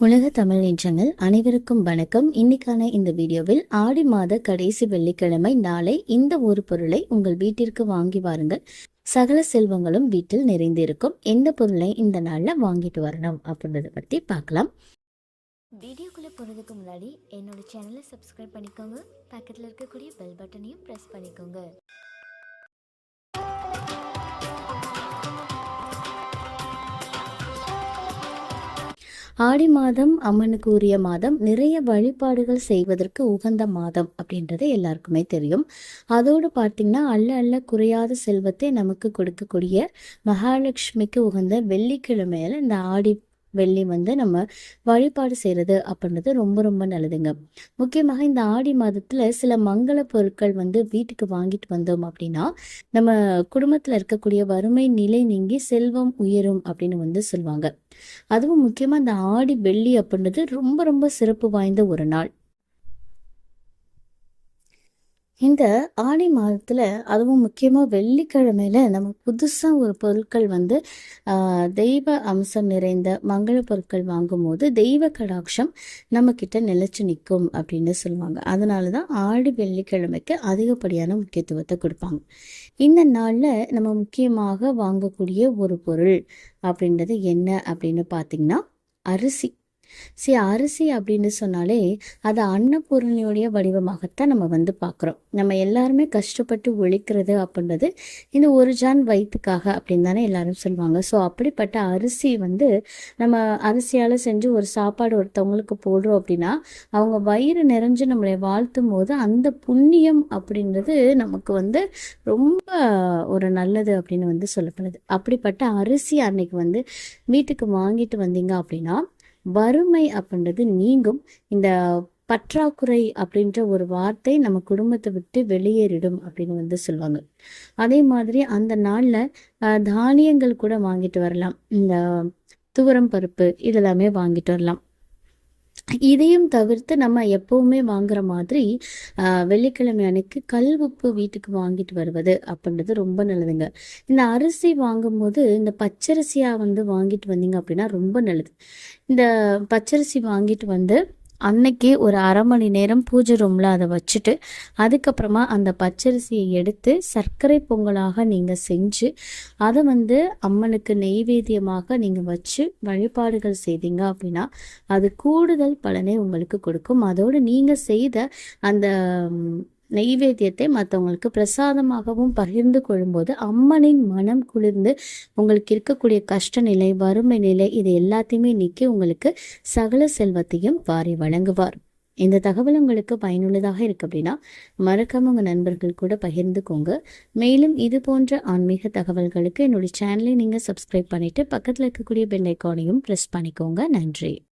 உலக தமிழ் நின்றங்கள் அனைவருக்கும் வணக்கம். இன்னைக்கான இந்த வீடியோவில் ஆடி மாத கடைசி வெள்ளிக்கிழமை நாளை இந்த ஒரு பொருளை உங்கள் வீட்டிற்கு வாங்கி வாருங்கள். சகல செல்வங்களும் வீட்டில் நிறைந்திருக்கும். எந்த பொருளை இந்த நாளில் வாங்கிட்டு வரணும் அப்படின்றத பற்றி பார்க்கலாம். வீடியோக்குள்ளே போகிறதுக்கு முன்னாடி என்னோட சேனலை சப்ஸ்கிரைப் பண்ணிக்கோங்க. பக்கத்தில் இருக்கக்கூடிய பெல் பட்டனையும் ப்ரெஸ் பண்ணிக்கோங்க. ஆடி மாதம் அம்மனுக்கு உரிய மாதம் நிறைய வழிபாடுகள் செய்வதற்கு உகந்த மாதம் அப்படின்றது எல்லாருக்குமே தெரியும். அதோடு பார்த்தீங்கன்னா அள்ள அல்ல குறையாத செல்வத்தை நமக்கு கொடுக்கக்கூடிய மகாலட்சுமிக்கு உகந்த வெள்ளிக்கிழமையில இந்த ஆடி வெள்ளி வந்து நம்ம வழிபாடு செய்கிறது அப்படின்றது ரொம்ப ரொம்ப நல்லதுங்க. முக்கியமாக இந்த ஆடி மாதத்தில் சில மங்கள பொருட்கள் வந்து வீட்டுக்கு வாங்கிட்டு வந்தோம் அப்படின்னா நம்ம குடும்பத்தில் இருக்கக்கூடிய வறுமை நிலை நீங்கி செல்வம் உயரும் அப்படின்னு வந்து சொல்லுவாங்க. அதுவும் முக்கியமாக இந்த ஆடி வெள்ளி அப்படின்றது ரொம்ப ரொம்ப சிறப்பு வாய்ந்த ஒரு நாள். இந்த ஆடி மாதத்தில் அதுவும் முக்கியமாக வெள்ளிக்கிழமையில நம்ம புதுசாக ஒரு பொருட்கள் வந்து தெய்வ அம்சம் நிறைந்த மங்கள பொருட்கள் வாங்கும்போது தெய்வ கடாட்சம் நம்மக்கிட்ட நிலச்சி நிற்கும் அப்படின்னு சொல்லுவாங்க. அதனால தான் ஆடி வெள்ளிக்கிழமைக்கு அதிகப்படியான முக்கியத்துவத்தை கொடுப்பாங்க. இந்த நாளில் நம்ம முக்கியமாக வாங்கக்கூடிய ஒரு பொருள் அப்படின்றது என்ன அப்படின்னு பார்த்தீங்கன்னா அரிசி. சரி அரிசி அப்படின்னு சொன்னாலே அது அன்னபூரணியுடைய வடிவமாகத்தான் நம்ம வந்து பார்க்குறோம். நம்ம எல்லாருமே கஷ்டப்பட்டு ஒழிக்கிறது அப்படின்றது இந்த ஒரு ஜான் வயிற்றுக்காக அப்படின்னு தானே எல்லாரும் சொல்லுவாங்க. ஸோ அப்படிப்பட்ட அரிசி வந்து நம்ம அரிசியால் செஞ்சு ஒரு சாப்பாடு ஒருத்தவங்களுக்கு போடுறோம் அப்படின்னா அவங்க வயிறு நிறைஞ்சு நம்மளை வாழ்த்தும் போது அந்த புண்ணியம் அப்படின்றது நமக்கு வந்து ரொம்ப ஒரு நல்லது அப்படின்னு வந்து சொல்லப்படுது. அப்படிப்பட்ட அரிசி அன்னைக்கு வந்து வீட்டுக்கு வாங்கிட்டு வந்தீங்க அப்படின்னா வறுமை அப்படின்றது நீங்கும். இந்த பற்றாக்குறை அப்படின்ற ஒரு வார்த்தை நம்ம குடும்பத்தை விட்டு வெளியேறிடும் அப்படின்னு வந்து சொல்லுவாங்க. அதே மாதிரி அந்த நாளில் தானியங்கள் கூட வாங்கிட்டு வரலாம். இந்த துவரம் பருப்பு இதெல்லாமே வாங்கிட்டு வரலாம். இதையும் தவிர்த்து நம்ம எப்பவுமே வாங்குற மாதிரி வெள்ளிக்கிழமை அன்னைக்கு கல் உப்பு வீட்டுக்கு வாங்கிட்டு வருவது அப்படின்றது ரொம்ப நல்லதுங்க. இந்த அரிசி வாங்கும்போது இந்த பச்சரிசியாக வந்து வாங்கிட்டு வந்தீங்க அப்படின்னா ரொம்ப நல்லது. இந்த பச்சரிசி வாங்கிட்டு வந்து அன்னைக்கு ஒரு அரை மணி நேரம் பூஜை ரூமில் அதை வச்சுட்டு அதுக்கப்புறமா அந்த பச்சரிசியை எடுத்து சர்க்கரை பொங்கலாக நீங்கள் செஞ்சு அதை வந்து அம்மனுக்கு நெய்வேத்தியமாக நீங்கள் வச்சு வழிபாடுகள் செய்தீங்க அப்படின்னா அது கூடுதல் பலனை உங்களுக்கு கொடுக்கும். அதோடு நீங்கள் செய்த அந்த நெய்வேத்தியத்தை மற்றவங்களுக்கு பிரசாதமாகவும் பகிர்ந்து கொள்ளும்போது அம்மனின் மனம் குளிர்ந்து உங்களுக்கு இருக்கக்கூடிய கஷ்ட நிலை வறுமை நிலை இது எல்லாத்தையுமே நீக்கி உங்களுக்கு சகல செல்வத்தையும் வாரி வழங்குவார். இந்த தகவல் உங்களுக்கு பயனுள்ளதாக இருக்கு அப்படின்னா மறக்காம உங்க நண்பர்கள் கூட பகிர்ந்துக்கோங்க. மேலும் இது போன்ற ஆன்மீக தகவல்களுக்கு என்னுடைய சேனலை நீங்க சப்ஸ்கிரைப் பண்ணிட்டு பக்கத்தில் இருக்கக்கூடிய பெல் ஐக்கானையும் ப்ரெஸ் பண்ணிக்கோங்க. நன்றி.